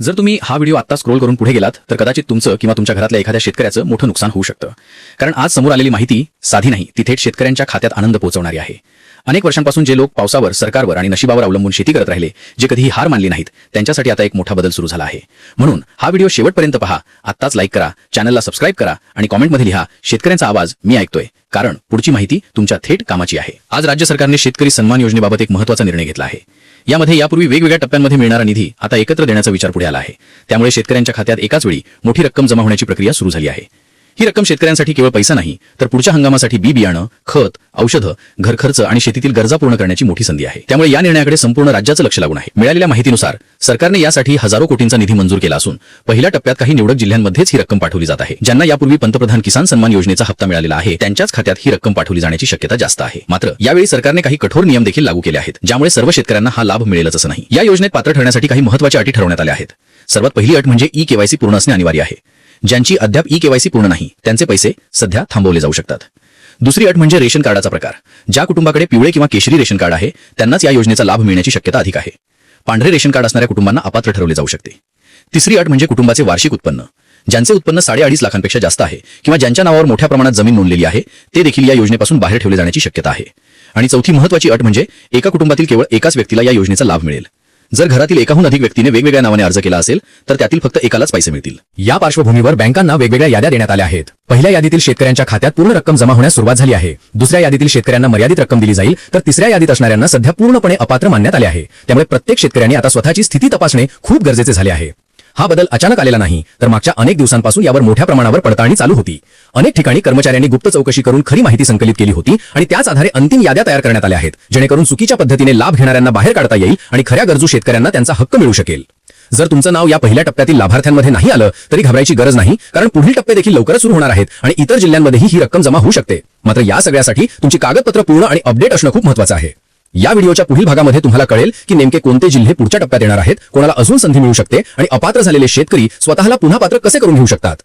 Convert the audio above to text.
जर तुम्ही हा व्हिडिओ आता स्क्रोल करून पुढे गेलात तर कदाचित तुमचं किंवा तुमच्या घरातल्या एखाद्या शेतकऱ्याचं मोठं नुकसान होऊ शकतं. कारण आज समोर आलेली माहिती साधी नाही ती थेट शेतकऱ्यांच्या खात्यात आनंद पोहोचवणारी आहे. अनेक वर्षांपासून जे लोक पावसावर सरकारवर आणि नशिबावर अवलंबून शेती करत राहिले जे कधीही हार मानली नाहीत त्यांच्यासाठी आता एक मोठा बदल सुरू झाला आहे. म्हणून हा व्हिडिओ शेवटपर्यंत पहा आत्ताच लाईक करा चॅनलला सबस्क्राईब करा आणि कॉमेंटमध्ये लिहा शेतकऱ्यांचा आवाज मी ऐकतोय. कारण पुढची माहिती तुमच्या थेट कामाची आहे. आज राज्य सरकारने शेतकरी सन्मान योजनेबाबत एक महत्त्वाचा निर्णय घेतला आहे. यामध्ये यापूर्वी वेगवेगळ्या टप्प्यांमध्ये मिळणारा निधी आता एकत्र देण्याचा विचार पुढे आला आहे. त्यामुळे शेतकऱ्यांच्या खात्यात एकाच वेळी मोठी रक्कम जमा होण्याची प्रक्रिया सुरू झाली आहे. ही रक्कम शेतकऱ्यांसाठी केवळ पैसा नाही तर पुढच्या हंगामासाठी बी बियाणं खत औषधं घर खर्च आणि शेतीतील गरजा पूर्ण करण्याची मोठी संधी आहे. त्यामुळे या निर्णयाकडे संपूर्ण राज्याचं लक्ष लागून आहे. मिळालेल्या माहितीनुसार सरकारने यासाठी हजारो कोटींचा निधी मंजूर केला असून पहिल्या टप्प्यात काही निवडक जिल्ह्यांमध्येच ही रक्कम पाठवली जात आहे. ज्यांना यापूर्वी पंतप्रधान किसान सन्मान योजनेचा हप्ता मिळालेला आहे त्यांच्याच खात्यात ही रक्कम पाठवली जाण्याची शक्यता जास्त आहे. मात्र यावेळी सरकारने काही कठोर नियम देखील लागू केले आहेत ज्यामुळे सर्व शेतकऱ्यांना हा लाभ मिळेलच असं नाही. या योजनेत पात्र ठरण्यासाठी काही महत्त्वाच्या अटी ठरवण्यात आल्या आहेत. सर्वात पहिली अट म्हणजे ई केवायसी पूर्ण असणे अनिवार्य आहे. ज्यांची अद्याप ई केवायसी पूर्ण नाही त्यांचे पैसे सध्या थांबवले जाऊ शकतात. दुसरी अट म्हणजे रेशन कार्डाचा प्रकार. ज्या कुटुंबाकडे पिवळे किंवा केशरी रेशन कार्ड आहे त्यांनाच या योजनेचा लाभ मिळण्याची शक्यता अधिक आहे. पांढरे रेशन कार्ड असणाऱ्या कुटुंबांना अपात्र ठरवले जाऊ शकते. तिसरी अट म्हणजे कुटुंबाचे वार्षिक उत्पन्न. ज्यांचे उत्पन्न साडेअडीच लाखांपेक्षा जास्त आहे किंवा ज्यांच्या नावावर मोठ्या प्रमाणात जमीन नोंदलेली आहे ते देखील या योजनेपासून बाहेर ठेवले जाण्याची शक्यता आहे. आणि चौथी महत्वाची अट म्हणजे एका कुटुंबातील केवळ एकाच व्यक्तीला या योजनेचा लाभ मिळेल. जर घरातील एकाहून अधिक व्यक्तीने वेगवेगळ्या नावाने अर्ज केला असेल तर त्यातील फक्त एकालाच पैसे मिळतील. या पार्श्वभूमीवर बँकांना वेगवेगळ्या याद्या देण्यात आल्या आहेत. पहिल्या यादीतील शेतकऱ्यांच्या खात्यात पूर्ण रक्कम जमा होण्यास सुरुवात झाली आहे. दुसऱ्या यादीतील शेतकऱ्यांना मर्यादित रक्कम दिली जाईल तर तिसऱ्या यादीत असणाऱ्यांना सध्या पूर्णपणे अपात्र मानण्यात आले आहे. त्यामुळे प्रत्येक शेतकऱ्यांनी आता स्वतःची स्थिती तपासणे खूप गरजेचे झाले आहे. हा बदल अचानक आलेला नाही तर मागच्या अनेक दिवसांपासून यावर मोठ्या प्रमाणावर पडताळणी चालू होती. अनेक ठिकाणी कर्मचाऱ्यांनी गुप्त चौकशी करून खरी माहिती संकलित केली होती आणि त्याच आधारे अंतिम याद्या तयार करण्यात आल्या आहेत जेणेकरून चुकीच्या पद्धतीने लाभ घेणाऱ्यांना बाहेर काढता येईल आणि खऱ्या गरजू शेतकऱ्यांना त्यांचा हक्क मिळू शकेल. जर तुमचं नाव या पहिल्या टप्प्यातील लाभार्थ्यांमध्ये नाही आलं तरी घाबरायची गरज नाही कारण पुढील टप्पे देखील लवकरच सुरू होणार आहेत आणि इतर जिल्ह्यांमध्येही ही रक्कम जमा होऊ शकते. मात्र या सगळ्यासाठी तुमची कागदपत्र पूर्ण आणि अपडेट असणं खूप महत्वाचं आहे. या व्हिडिओच्या पुढील भागामध्ये तुम्हाला कळेल की नेमके कोणते जिल्हे पुढच्या टप्प्यात येणार आहेत कोणाला अजून संधी मिळू शकते आणि अपात्र झालेले शेतकरी स्वतःला पुन्हा पात्र कसे करून घेऊ शकतात.